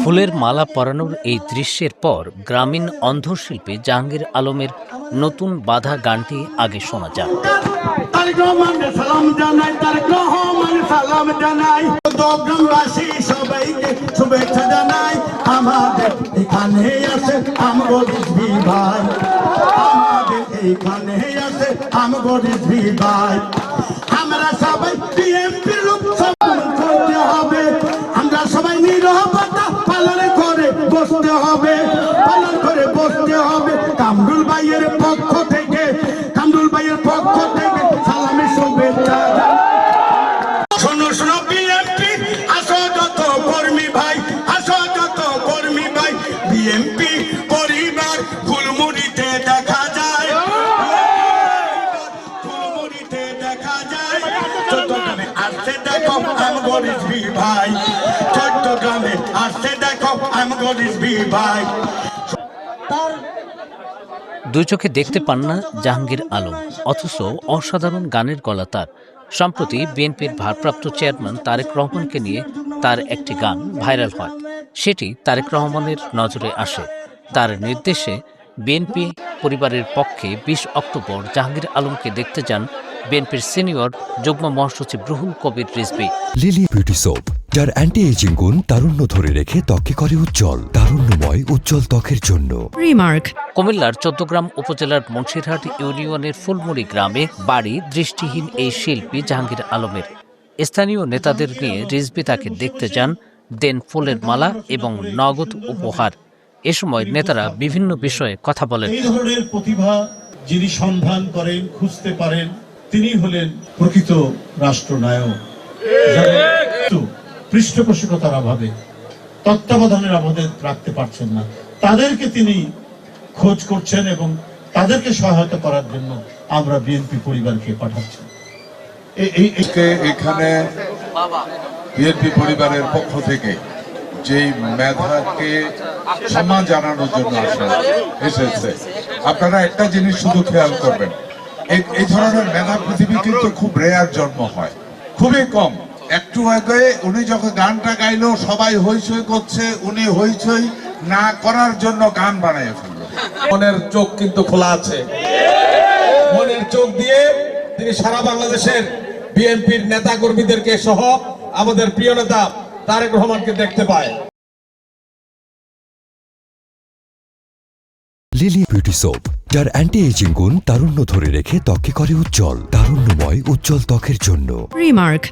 ফুলের মালা পরানোর এই দৃশ্যের পর গ্রামীণ অন্ধশিল্পী জাহাঙ্গীর আলমের নতুন বাধা গানটি আগে শোনা ভাই আমরা সবাই দুই চোখে দেখতে পান না জাহাঙ্গীর আলম অথচ অসাধারণ গানের গলা তার। সম্প্রতি বিএনপির ভারপ্রাপ্ত চেয়ারম্যান তারেক রহমানকে নিয়ে তার একটি গান ভাইরাল হয়। সেটি তারেক রহমানের নজরে আসে। তার নির্দেশে বিএনপি পরিবারের পক্ষে বিশ অক্টোবর জাহাঙ্গীর আলমকে দেখতে যান বিএনপির সিনিয়র যুগ্ম মহাসচিব Ruhul Kabir Rizvi. Lily beauty soap যার অ্যান্টি এজিং গুণ তারুণ্য ধরে রেখে ত্বকে করে উজ্জ্বল তারুণ্যময় উজ্জ্বল ত্বকের জন্য। Remark. কুমিল্লার চৌদ্দগ্রাম উপজেলার মুন্সিরহাট ইউনিয়নের ফুলমুড়ি গ্রামে বাড়ি দৃষ্টিহীন এই শিল্পী জাহাঙ্গীর আলমের। স্থানীয় নেতাদের নিয়ে রিজবি তাকে দেখতে যান দেন ফুলের মালা এবং নগদ উপহার। এ সময় নেতারা বিভিন্ন বিষয়ে কথা বলেন। এই ধরনের প্রতিভা যিনি সন্ধান করেন খুঁজতে পারেন। তিনি হলেন প্রকৃত রাষ্ট্রনায়ক। পৃষ্ঠপোষকতার অভাবে তত্ত্বাবধানের অভাবে রাখতে পারছেন না। তাদেরকে তিনি খোঁজ করছেন এবং তাদেরকে সহায়তা করার জন্য আমরা বিএনপি পরিবারকে পাঠাচ্ছি। এখানে বিএনপি পরিবারের পক্ষ থেকে যেই মেধাকে সম্মান জানানোর জন্য আসা এসেছে, আপনারা একটা জিনিস শুধু খেয়াল করবেন। এই ধরনের মেধা পৃথিবী কিন্তু খুব রেয়ার জন্ম হয়, খুবই কম। একটু আগে উনি যখন গানটা গাইলো সবাই হইচই করছে উনি হইচই না করার জন্য গান বানিয়ে ফেলল। মনের চোখ কিন্তু খোলা আছে। মনের চোখ দিয়ে তিনি সারা বাংলাদেশের বিএনপির নেতা কর্মীদেরকে সহ আমাদের প্রিয় নেতা তারেক রহমানকে দেখতে পায়। লিলি বিউটি সোপ যার অ্যান্টি এজিং গুণ তারুণ্য ধরে রেখে ত্বকে করে উজ্জ্বল তারুণ্যময় উজ্জ্বল ত্বকের জন্য। Remark.